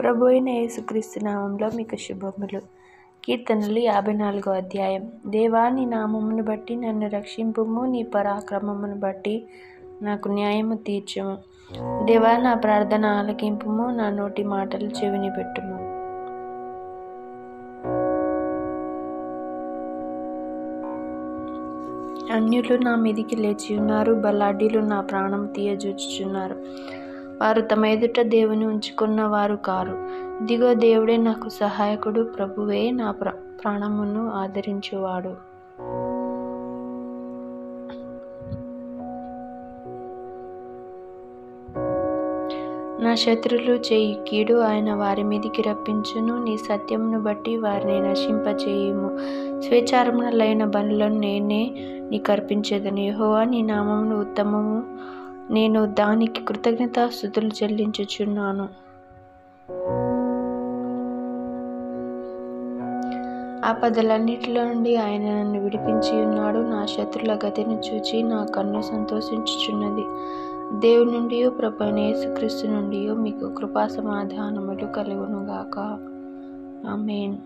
ప్రభు అయిన యేసుక్రీస్తు నామంలో మీకు శుభములు. కీర్తనలు యాభై నాలుగో అధ్యాయం. దేవా నీ నామమును బట్టి నన్ను రక్షింపుము నీ పరాక్రమమును బట్టి నాకు న్యాయము తీర్చము. దేవా నా ప్రార్థన ఆలకింపుము నా నోటి మాటలు చెవిని పెట్టుము. అన్యులు నా మీదికి లేచి ఉన్నారు బలాఢ్యులు నా ప్రాణం తీయజూచుచున్నారు. వారు తమ ఎదుట దేవుని ఉంచుకున్న వారు కారు. ఇదిగో దేవుడే నాకు సహాయకుడు ప్రభువే నా ప్ర ప్రాణమును ఆదరించువాడు. నా శత్రులు చేయి కీడు ఆయన వారి మీదికి రప్పించును. నీ సత్యమును బట్టి వారిని నశింపచేయము. స్వేచ్ఛారములైన బనులను నేనే నీకు అర్పించేదను. యహోవా నీ నామమును ఉత్తమము నేను దానికి కృతజ్ఞత స్థుతులు చెల్లించుచున్నాను. ఆపదలన్నిటిలో నుండి ఆయన నన్ను విడిపించి ఉన్నాడు. నా శత్రుల గతిని చూచి నా కన్ను సంతోషించుచున్నది. దేవుని నుండి ప్రభు యేసుక్రీస్తు నుండి మీకు కృపా సమాధానములు కలుగునుగాక. ఆమెన్.